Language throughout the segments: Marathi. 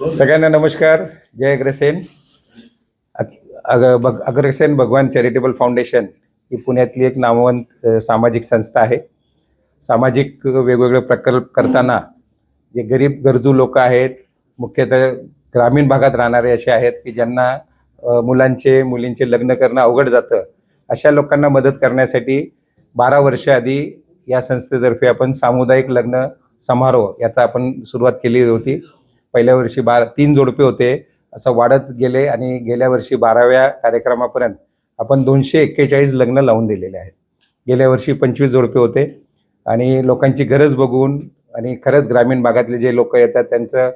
सगळ्यांना नमस्कार. जय अग्रसेन अग- बग- अग्रसेन भगवान चॅरिटेबल फाउंडेशन ही पुण्यातली एक नामवंत सामाजिक संस्था आहे. सामाजिक वेगवेगळे प्रकल्प करताना जे गरीब गरजू लोक आहेत मुख्यतः ग्रामीण भागात राहणारे असे आहेत की ज्यांना मुलांचे मुलींचे लग्न करणं अवघड जातं अशा लोकांना मदत करण्यासाठी बारा वर्ष आधी या संस्थेतर्फे आपण सामुदायिक लग्न समारोह याचा आपण सुरुवात केली होती. पहिल्या वर्षी बारा तीन जोडपे होते असं वाढत गेले आणि गेल्या वर्षी बाराव्या कार्यक्रमापर्यंत आपण दोनशे एक्केचाळीस लग्न लावून दिलेले आहेत. गेल्या वर्षी पंचवीस जोडपे होते आणि लोकांची गरज बघून आणि खरंच ग्रामीण भागातले जे लोक येतात त्यांचं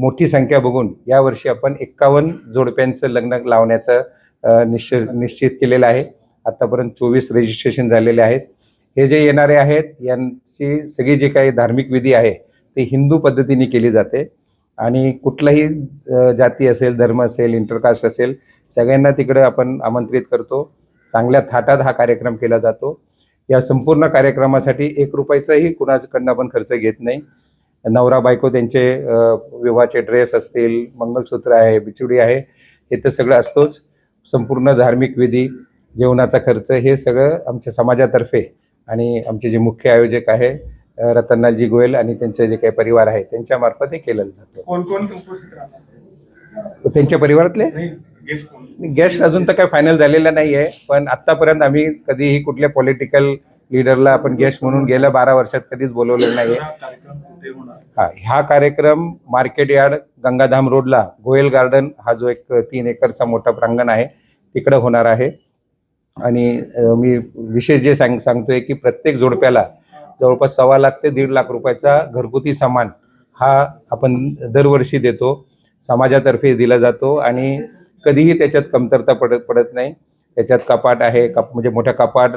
मोठी संख्या बघून यावर्षी आपण एक्कावन्न जोडप्यांचं लग्न लावण्याचं अ, निश्चित निश्चित केलेलं आहे. आत्तापर्यंत चोवीस रजिस्ट्रेशन झालेले आहेत. हे जे येणारे आहेत यांची सगळी जी काही धार्मिक विधी आहे ती हिंदू पद्धतीने केली जाते. आणि कुठलाही जाती असेल धर्म असेल इंटरकास्ट असेल सगळ्यांना तिकडे आपण आमंत्रित करतो. चांगल्या थाटात हा कार्यक्रम केला जातो. या संपूर्ण कार्यक्रमासाठी एक रुपयाचाही कुणाकडनं आपण खर्च घेत नाही. नवरा बायको त्यांचे विवाहाचे ड्रेस असतील मंगलसूत्र आहे बिचुडी आहे हे तर सगळं असतोच. संपूर्ण धार्मिक विधी जेवणाचा खर्च हे सगळं आमच्या समाजातर्फे आणि आमचे जे मुख्य आयोजक आहे रतनलालजी गोयल आणि त्यांचे जे काही परिवार आहे त्यांच्यामार्फत हे केलं जातं. कोण कोण उपस्थित राहणार? त्यांच्या परिवारातले? गेस्ट अजून तर काही फायनल झालेलं नाही आहे पण आत्तापर्यंत आम्ही कधीही कुठल्या पॉलिटिकल लिडरला आपण गेस्ट म्हणून गेल्या बारा वर्षात कधीच बोलवलेलं नाही आहे. हा हा कार्यक्रम मार्केट यार्ड गंगाधाम रोडला गोयल गार्डन हा जो एक तीन एकरचा मोठा प्रांगण आहे तिकडं होणार आहे. आणि मी विशेष जे सांग सांगतोय की प्रत्येक जोडप्याला जवळपास सव्वा लाख ते दीड लाख रुपयाचा घरगुती सामान हा आपण दरवर्षी देतो. समाजातर्फे दिला जातो आणि कधीही त्याच्यात कमतरता पडत पडत नाही. त्याच्यात कपाट आहे कप म्हणजे मोठ्या कपाट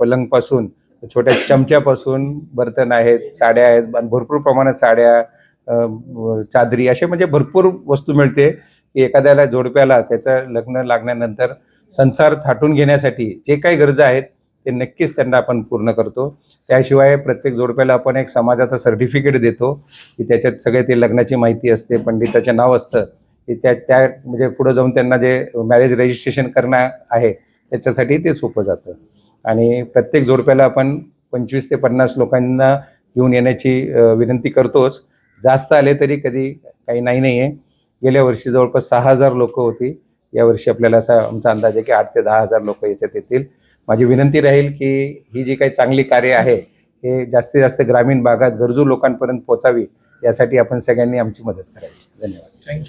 पलंगपासून छोट्या चमच्यापासून बर्तन आहेत साड्या आहेत आणि भरपूर प्रमाणात साड्या चादरी असे म्हणजे भरपूर वस्तू मिळते की एखाद्याला जोडप्याला त्याचं लग्न लागल्यानंतर संसार थाटून घेण्यासाठी जे काही गरजा आहेत ते नक्कीच त्यांना आपण पूर्ण करतो. त्याशिवाय प्रत्येक जोडप्याला आपण एक समाजाचं सर्टिफिकेट देतो की त्याच्यात सगळे ते लग्नाची माहिती असते पंडिताचे नाव असतं की त्या त्या म्हणजे पुढं जाऊन त्यांना जे मॅरेज रजिस्ट्रेशन करणं आहे त्याच्यासाठी ते सोपं जातं. आणि प्रत्येक जोडप्याला आपण पंचवीस ते पन्नास लोकांना घेऊन येण्याची विनंती करतोच. जास्त आले तरी कधी काही नाही नाही आहे गेल्या वर्षी जवळपास सहा हजार लोकं होती. यावर्षी आपल्याला असा आमचा अंदाज आहे की आठ ते दहा हजार लोक याच्यात येतील. माझी विनंती राहील की ही जी काही चांगली कार्य आहे हे जास्तीत जास्त ग्रामीण भागात गरजू लोकांपर्यंत पोचावी यासाठी आपण सगळ्यांनी आमची मदत करावी. धन्यवाद. थँक्यू